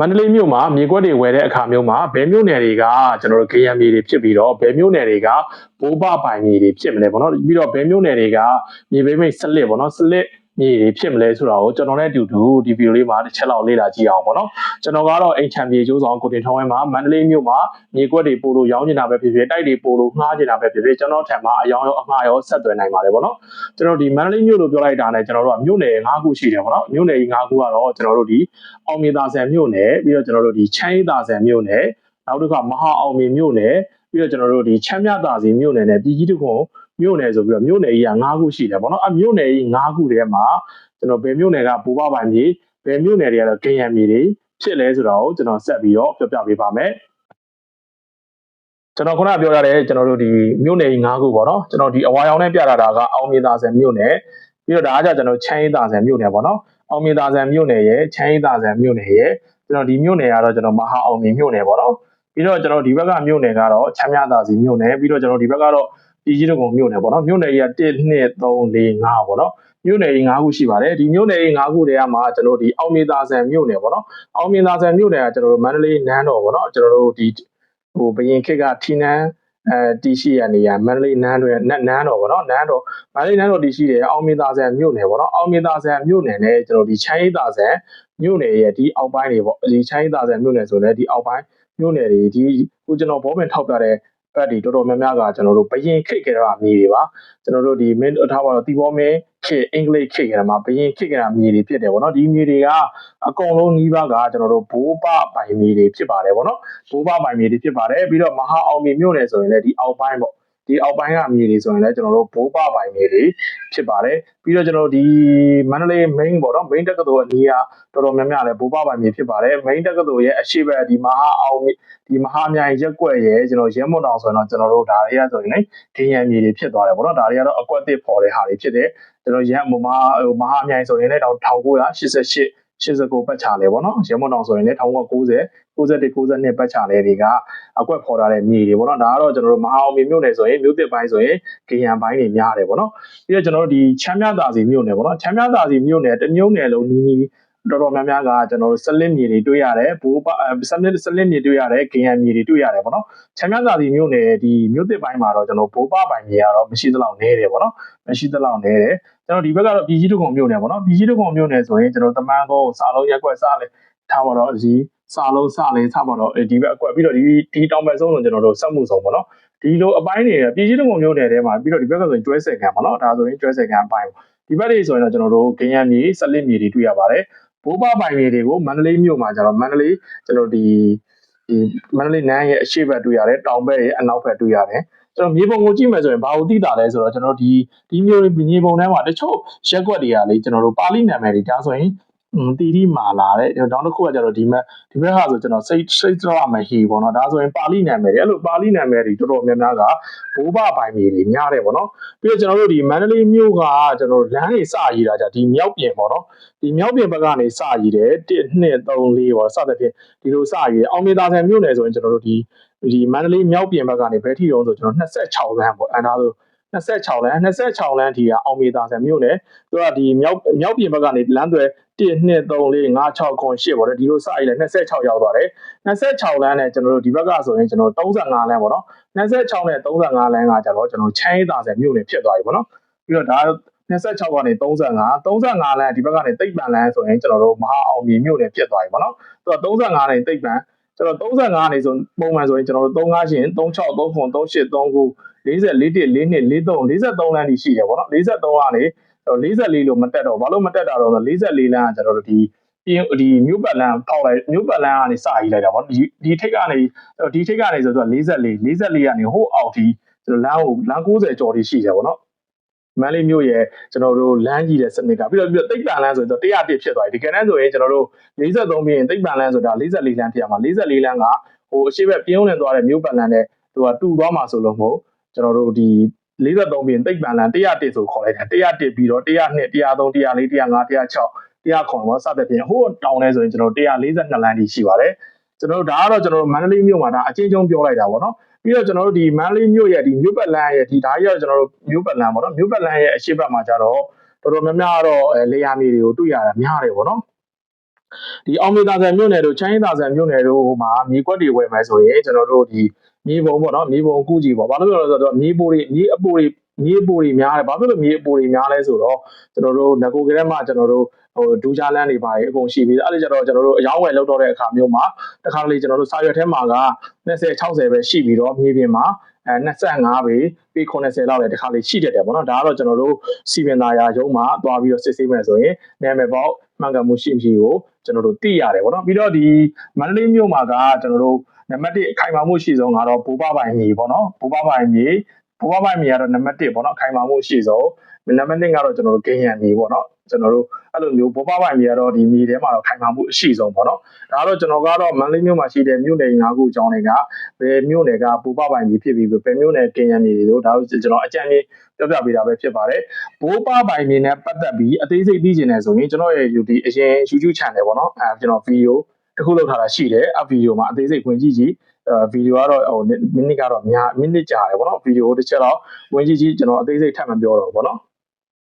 မန္တလေးမြို့မှာမြေကွက်တွေဝယ်တဲ့အခါမျိုးမှာဘယ်မြို့နယ်တွေကကျွန်တော်တို့ KM မြေတွေဖြစ်ပြီးတော့ဘယ်မြို့နယ်တွေကဘိုးဘပိုင်မြေတွေဖြစ်မလဲပေါ့နော်ပြီးတော့ဘယ်မြို့နယ်တွေကမြေပိမိတ်စလစ်ပေါ့နော်စလစ် မြေတွေဖြစ်မလဲဆိုတာကိုကျွန်တော်နဲ့အတူတူဒီဗီဒီယိုလေးမှာတစ်ချက်လောက်လေ့လာကြည့်အောင်ပေါ့နော်ကျွန်တော်ကတော့အိမ်ချမ်းမြေကျိုးဆောင်ကိုတင်ထောင်းဝဲမှာမန္တလေးမြို့မှာမြေကွက်တွေပို့လို့ရောင်းချင်တာပဲဖြစ်ဖြစ်တိုက်တွေပို့လို့ငှားချင်တာပဲဖြစ်ဖြစ်ကျွန်တော်ထံမှာအယောင်ရောအငှားရောဆက်သွယ်နိုင်ပါတယ်ပေါ့နော်ကျွန်တော်ဒီမန္တလေးမြို့လို့ပြောလိုက်တာနဲ့ကျွန်တော်တို့ကမြို့နယ်၅ခုရှိတယ်ပေါ့နော်မြို့နယ်ကြီး၅ခုကတော့ကျွန်တော်တို့ဒီအောင်မြေသာဆန်မြို့နယ်ပြီးတော့ကျွန်တော်တို့ဒီချမ်းရီသာဆန်မြို့နယ်နောက်တစ်ခါမဟာအောင်မြေမြို့နယ်ပြီးတော့ကျွန်တော်တို့ဒီချမ်းမြသာစီမြို့နယ်နဲ့ပြည်ကြီးတခွန် မြို့နယ်ဆိုပြီးတော့မြို့နယ်ကြီးက၅ခုရှိတယ်ပေါ့နော်အမြို့နယ်ကြီး၅ခုထဲမှာကျွန်တော်ဘယ်မြို့နယ်ကဘူပပိုင်မြေဘယ်မြို့နယ်တွေကတော့ကင်ရံမြေတွေဖြစ်လဲဆိုတာကိုကျွန်တော်ဆက်ပြီးတော့ပြောပြပေးပါမယ်ကျွန်တော်ခုနပြောရတဲ့ကျွန်တော်တို့ဒီမြို့နယ်ကြီး၅ခုပေါ့နော်ကျွန်တော်ဒီအဝါရောင်နဲ့ပြထားတာကအောင်မြေသာဆန်မြို့နယ်ပြီးတော့ဒါကကြကျွန်တော်ချမ်းရီသာဆန်မြို့နယ်ပေါ့နော်အောင်မြေသာဆန်မြို့နယ်ရဲ့ချမ်းရီသာဆန်မြို့နယ်ရဲ့ကျွန်တော်ဒီမြို့နယ်ကတော့ကျွန်တော်မဟာအောင်မြေမြို့နယ်ပေါ့နော်ပြီးတော့ကျွန်တော်ဒီဘက်ကမြို့နယ်ကတော့ချမ်းမြသာစီမြို့နယ်ပြီးတော့ကျွန်တော်ဒီဘက်ကတော့ ပြည်ကြီးတကုံမြို့နယ်ပေါ့နော်မြို့နယ်ကြီးက1 2 3 4 5ပေါ့နော်မြို့နယ်ကြီး၅ခုရှိပါတယ်ဒီမြို့နယ်ကြီး၅ခုတည်းကမှကျွန်တော်ဒီအောင်မြေသာဆန်မြို့နယ်ပေါ့နော်အောင်မြေသာဆန်မြို့နယ်ကကျွန်တော်တို့မန္တလေးနန်းတော်ပေါ့နော်ကျွန်တော်တို့ဒီဟိုဘရင်ခေတ်ကထီနန်းအဲတီရှိရနေရမန္တလေးနန်းတော်နန်းနန်းတော်ပေါ့နော်နန်းတော်မန္တလေးနန်းတော်တီရှိတယ်အောင်မြေသာဆန်မြို့နယ်ပေါ့နော်အောင်မြေသာဆန်မြို့နယ်နဲ့ကျွန်တော်ဒီချမ်းရီသာဆန်မြို့နယ်ရဲ့ဒီအောက်ပိုင်းတွေပေါ့ဒီချမ်းရီသာဆန်မြို့နယ်ဆိုလည်းဒီအောက်ပိုင်းမြို့နယ်တွေဒီခုကျွန်တော်ဘောပင်ထောက်ပြတဲ့ ဘက်ဒီတော်တော်များများကကျွန်တော်တို့ဘရင်ခိတ်ကြတာမြေတွေပါကျွန်တော်တို့ဒီမင်းထားပါတော့တီဘောမင်းခေအင်္ဂလိပ်ခေကြတာမှာဘရင်ခေကြတာမြေတွေဖြစ်တယ်ဗောနော်ဒီမြေတွေကအကုန်လုံးနှီးပါးကကျွန်တော်တို့ဘိုးပပိုင်မြေတွေဖြစ်ပါတယ်ဗောနော်ဘိုးပပိုင်မြေတွေဖြစ်ပါတယ်ပြီးတော့မဟာအောင်မြေမြို့နယ်ဆိုရင်လည်းဒီအောက်ပိုင်းပေါ့ ဒီအောက်ပိုင်းကမြေတွေဆိုရင်လည်းကျွန်တော်တို့ဘိုးပပိုင်မြေတွေဖြစ်ပါတယ်ပြီးတော့ကျွန်တော်တို့ဒီမန္တလေး main ပေါ့နော် main တက္ကသိုလ်အနီးကတော်တော်များများလည်းဘိုးပပိုင်မြေဖြစ်ပါတယ် main တက္ကသိုလ်ရဲ့အရှိဘက်ဒီမဟာအောင်မြေဒီမဟာမြိုင်ရက်ကွက်ရဲ့ကျွန်တော်ရဲမွန်တောင်ဆိုရင်တော့ကျွန်တော်တို့ဒါတွေကဆိုရင်လေဒင်းရံမြေတွေဖြစ်သွားတယ်ပေါ့နော်ဒါတွေကတော့အကွက်တစ်ပေါ်တဲ့ဟာတွေဖြစ်တယ်ကျွန်တော်ရန်မမဟိုမဟာမြိုင်ဆိုရင်လည်း1988 89ပတ်ချလဲပေါ့နော်ရမွန်တောင်ဆိုရင်လည်း1990 91 92ပတ်ချလဲတွေကအကွက်ဖော်ထားတဲ့မြေတွေပေါ့နော်ဒါကတော့ကျွန်တော်တို့မဟာအောင်မြေမြို့နယ်ဆိုရင်မြို့တစ်ပိုင်းဆိုရင်ဂီယံပိုင်းတွေများတယ်ပေါ့နော်ပြီးတော့ကျွန်တော်တို့ဒီချမ်းမြသာစီမြို့နယ်ပေါ့နော်ချမ်းမြသာစီမြို့နယ်တမျိုးနယ်လုံးနီးနီးတော်တော်များများကကျွန်တော်တို့စလစ်မြေတွေတွေ့ရတယ်ဘိုးပစလစ်စလစ်မြေတွေ့ရတယ်ဂီယံမြေတွေတွေ့ရတယ်ပေါ့နော်ချမ်းမြသာစီမြို့နယ်ဒီမြို့တစ်ပိုင်းမှာတော့ကျွန်တော်ဘိုးပပိုင်မြေကတော့မရှိသလောက်နည်းတယ်ပေါ့နော်မရှိသလောက်နည်းတယ်ကျွန်တော်ဒီဘက်ကတော့ပြည်ကြီးတကုံမြို့နယ်ပေါ့နော်ပြည်ကြီးတကုံမြို့နယ်ဆိုရင်ကျွန်တော်တမန်ကုန်းစာလုံးရက်ကွက်စားလေ ထားပါတော့ဒီစာလုံးစလေးစပါတော့ဒီဘက်အကွက်ပြီးတော့ဒီဒီတောင်ဘက်ဆုံးဆိုကျွန်တော်တို့စက်မှုဆောင်ပေါ့နော်ဒီလိုအပိုင်းတွေပြည်ကြီးတကုံမြို့နယ်ထဲမှာပြီးတော့ဒီဘက်ကဆိုရင်ကျွဲဆယ်ကံပေါ့နော်ဒါဆိုရင်ကျွဲဆယ်ကံအပိုင်းပေါ့ဒီဘက်တွေဆိုရင်တော့ကျွန်တော်တို့ဂိမ်းရမြေစလစ်မြေတွေတွေ့ရပါတယ်ဘိုးဘပိုင်မြေတွေကိုမန္တလေးမြို့မှာကျတော့မန္တလေးကျွန်တော်ဒီဒီမန္တလေးနန်းရဲ့အရှိတ်ဘက်တွေ့ရတယ်တောင်ဘက်ရဲ့အနောက်ဘက်တွေ့ရတယ်ကျွန်တော်မြေပုံကိုကြည့်မယ်ဆိုရင်ဘာလို့သိတာလဲဆိုတော့ကျွန်တော်ဒီဒီမျိုးမြေပုံထဲမှာတချို့ရက်ွက်တွေကလေကျွန်တော်တို့ပါဠိနာမည်တွေဒါဆိုရင် တီတီမာလာတဲ့နောက်တစ်ခုကကျတော့ဒီမဲ့ဒီဘက်ဟာဆိုကျွန်တော်စိတ်စိတ်တော့မဟီပေါ့နော်ဒါဆိုရင်ပါဠိနာမည်တွေအဲ့လိုပါဠိနာမည်တွေတော်တော်များများကဘိုးဘပိုင်မြေတွေများတယ်ပေါ့နော်ပြီးတော့ကျွန်တော်တို့ဒီမန္တလေးမြို့ကကျွန်တော်လမ်းတွေစရည်တာじゃဒီမြောက်ပြင်ပေါ့နော်ဒီမြောက်ပြင်ဘက်ကနေစရည်တယ်1 2 3 4ပေါ့စသဖြင့်ဒီလိုစရည်တယ်အောင်မြေသာဆန်မြို့နယ်ဆိုရင်ကျွန်တော်တို့ဒီဒီမန္တလေးမြောက်ပြင်ဘက်ကနေဘယ်ထိတုံးဆိုကျွန်တော်26လမ်းပေါ့အဲဒါဆို 26လမ်း26လမ်းဒီကအောင်မြေသာဆန်မြို့နယ်သူကဒီမြောက်မြောက်ပြင်ဘက်ကနေလမ်းသွဲ1 2 3 4 5 6 9 8ပေါ့လေဒီလိုစရည်လဲ26ရောက်သွားတယ်26လမ်းနဲ့ကျွန်တော်တို့ဒီဘက်ကဆိုရင်ကျွန်တော်35လမ်းပေါ့နော်26နဲ့35လမ်းကကျတော့ကျွန်တော်ချမ်းရည်သာဆယ်မြို့နယ်ဖြစ်သွားပြီပေါ့နော်ပြီးတော့ဒါ26ကနေ35 35လမ်းဒီဘက်ကနေတိတ်ပန်လမ်းဆိုရင်ကျွန်တော်တို့မဟာအောင်မြေမြို့နယ်ဖြစ်သွားပြီပေါ့နော်သူက35နဲ့တိတ်ပန်ကျွန်တော်35နေဆိုပုံမှန်ဆိုရင်ကျွန်တော်တို့35ရှင်36 39 38 39 44 41 42 43 43လမ်းကြီးရှိတယ်ပေါ့နော်43ကနေ44လို့မတက်တော့ဘာလို့မတက်တာတော့ဆို44လမ်းကကျွန်တော်တို့ဒီဒီမြို့ပတ်လမ်းပေါက်လိုက်မြို့ပတ်လမ်းကနေစရေးလိုက်တာပေါ့ဒီဒီထိပ်ကနေဒီထိပ်ကနေဆိုတော့44 44ကနေဟိုအောက်ထိကျွန်တော်လမ်းကိုလမ်း90ကျော်တိရှိတယ်ပေါ့နော်မန္တလေးမြို့ရဲ့ကျွန်တော်တို့လမ်းကြီးတဲ့စနစ်ကပြီးတော့ပြီးတော့တိတ်ပန်လမ်းဆိုတော့101ဖြစ်သွားပြီဒီကနေ့ဆိုရင်ကျွန်တော်တို့43ပြီးရင်တိတ်ပန်လမ်းဆိုတာ44လမ်းဖြစ်ရမှာ44လမ်းကဟိုအရှိဘက်ပြင်းဝင်သွားတဲ့မြို့ပတ်လမ်းနဲ့သူကတူသွားမှာဆိုလို့မဟုတ် ကျွန်တော်တို့ဒီ43ပြင်တိတ်ပန်လန်101ဆိုခေါ်လိုက်တာ101ပြီးတော့102 103 104 105 106 109ပေါ့စသဖြင့်ဟိုတောင်းလဲဆိုရင်ကျွန်တော်142လမ်းကြီးရှိပါတယ်ကျွန်တော်တို့ဒါကတော့ကျွန်တော်တို့မန္တလေးမြို့မှာဒါအချင်းချင်းပြောလိုက်တာပေါ့နော်ပြီးတော့ကျွန်တော်တို့ဒီမန္တလေးမြို့ရဲ့ဒီမြို့ပတ်လမ်းရဲ့ဒီဓာတ်ရောက်ကျွန်တော်တို့မြို့ပတ်လမ်းပေါ့နော်မြို့ပတ်လမ်းရဲ့အရှိတ်ဘက်မှာကျတော့တော်တော်များများတော့လေယာမြေတွေကိုတွေ့ရတာများတယ်ပေါ့နော် ဒီအောင်မြေသာဆန်မြို့နယ်တို့ချမ်းရင်သာဆန်မြို့နယ်တို့မှာမြေကွက်တွေဝယ်မယ်ဆိုရင်ကျွန်တော်တို့ဒီမြေပုံပေါ့နော်မြေပုံကုကြီးပေါ့ဘာလို့လဲဆိုတော့မြေပိုတွေမြေအပိုတွေမြေအပိုတွေများတယ်ဘာဖြစ်လို့မြေအပိုတွေများလဲဆိုတော့ကျွန်တော်တို့ငကိုကလေးမှကျွန်တော်တို့ဟိုဒူးချလန်းတွေပါတယ်အကုန်ရှိပြီးအဲ့ဒါကြတော့ကျွန်တော်တို့အယောင်းဝယ်လောက်တော့တဲ့အခါမျိုးမှာတခါလေကျွန်တော်တို့စာရွက်ထဲမှာက20 60ပဲရှိပြီးတော့မြေပြင်မှာ အဲ25ပေပေ80လောက်လည်းတခါလေရှိတတ်တယ်ပေါ့နော်ဒါကတော့ကျွန်တော်တို့စီပင်သားရာရုံးမှာသွားပြီးတော့စစ်ဆေးမယ်ဆိုရင်နာမည်ပေါက်မှန်ကန်မှုရှိမရှိကိုကျွန်တော်တို့သိရတယ်ပေါ့နော်ပြီးတော့ဒီမန္တလေးမြို့မှာကကျွန်တော်တို့နံပါတ်1အခိုင်မာမှုရှိဆုံးကတော့ဘိုးဘပိုင်မြေပေါ့နော်ဘိုးဘပိုင်မြေဘိုးဘပိုင်မြေကတော့နံပါတ်1ပေါ့နော်အခိုင်မာမှုရှိဆုံးနံပါတ်2ကတော့ကျွန်တော်တို့ဂိမ်းရံမြေပေါ့နော် ကျွန်တော်တို့အဲ့လိုမျိုးဘိုးဘပိုင်မြေကတော့ဒီမြေထဲမှာတော့ခိုင်မာမှုအရှိဆုံးပေါ့နော်ဒါကတော့ကျွန်တော်ကတော့မန္တလေးမြို့မှာရှိတဲ့မြို့နယ်၅ခုအကြောင်းတွေကဘယ်မြို့နယ်ကပူပပိုင်မြေဖြစ်ပြီးဘယ်မြို့နယ်ကင်ရံမြေတွေတို့ဒါတို့ကျွန်တော်အကြံဉာဏ်ပြောပြပေးတာပဲဖြစ်ပါတယ်ဘိုးပပိုင်မြေနဲ့ပတ်သက်ပြီးအသေးစိတ်သိချင်တယ်ဆိုရင်ကျွန်တော်ရဲ့ YouTube အရင် YouTube channel ပေါ့နော်အဲကျွန်တော်ဗီဒီယိုတစ်ခုလောက်ထားတာရှိတယ်အဗီဒီယိုမှာအသေးစိတ်ဝင်ကြည့်ကြည့်အဲဗီဒီယိုကတော့ဟိုမိနစ်ကတော့များမိနစ်ကြာတယ်ပေါ့နော်ဗီဒီယိုတစ်ချက်တော့ဝင်ကြည့်ကြည့်ကျွန်တော်အသေးစိတ်ထပ်မပြောတော့ဘူးပေါ့နော်